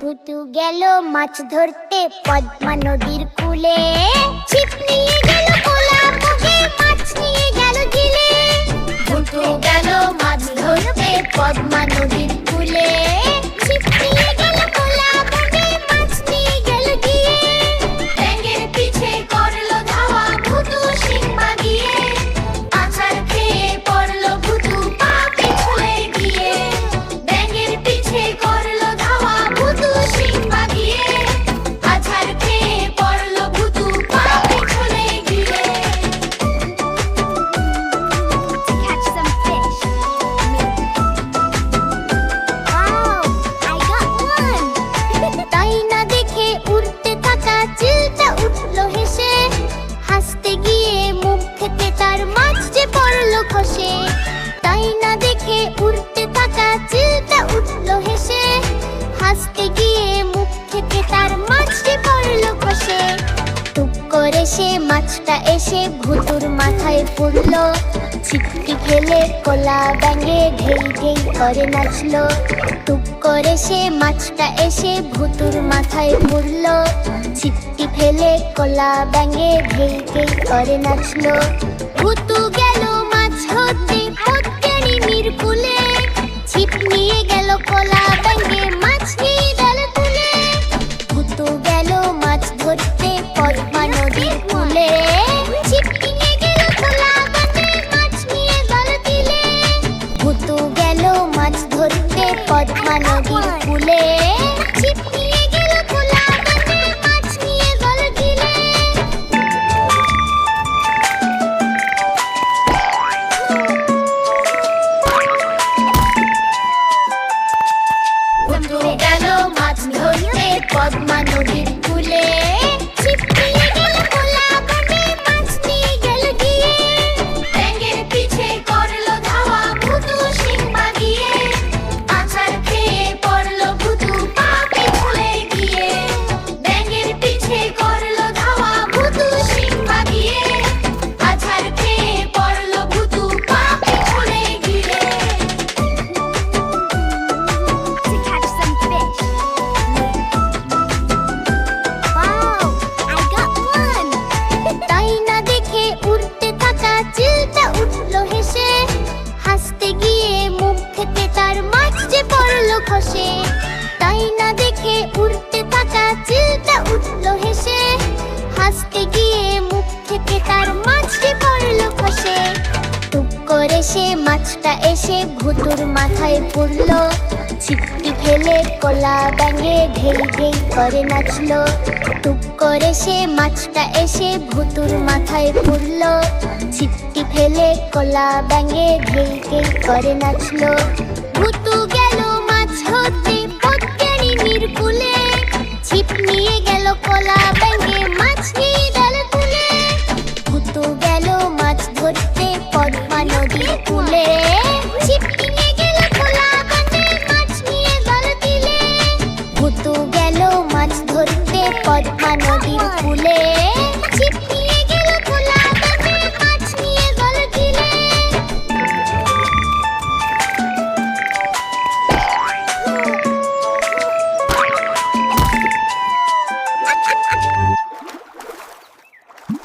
ভুতু গেল মাছ ধরতে পদ্মা নদীর কুলে। ছিপ নিয়ে গেল কোলা করে সে মাছটা এসে ভুতুর মাথায় পড়ল ছিটকি খেলে কোলা ব্যাঙে ঢেই ঢেই করে নাচলো। টুক করে সে মাছটা এসে ভুতুর মাথায় পড়ল ছিটকি ফেলে কোলা ব্যাঙে ঢেই ঢেই করে নাচলো। ভুতু গেল মাছ পদ্মা নদীর কূলে গিয়ে মুখ থেকে তার মাছ যে পড়ল খসে, তাই না দেখে উড়তে থাকা চিলটা উঠল হেসে। করে সে মাছটা এসে ভুতুর মাথায় পড়ল। ছিটকি ফেলে কলা ব্যাঙে ঢেই ঢেই করে নাচলো। টুক করে সে মাছটা এসে ভুতুর মাথায় পড়ল। ছিটকি ফেলে কলা ব্যাঙে ঢেই ঢেই করে নাচলো। ভুতু গেল মাছ হতে পদ্মারি নির্কুলে। ছিপ নিয়ে গেল কোলা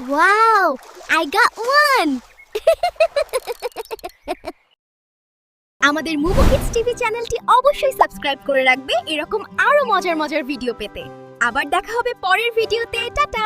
Wow! I got one! আমাদের মুভি কিডস টিভি চ্যানেলটি অবশ্যই সাবস্ক্রাইব করে রাখবে, এরকম আরও মজার মজার ভিডিও পেতে আবার দেখা হবে পরের ভিডিওতে টাটা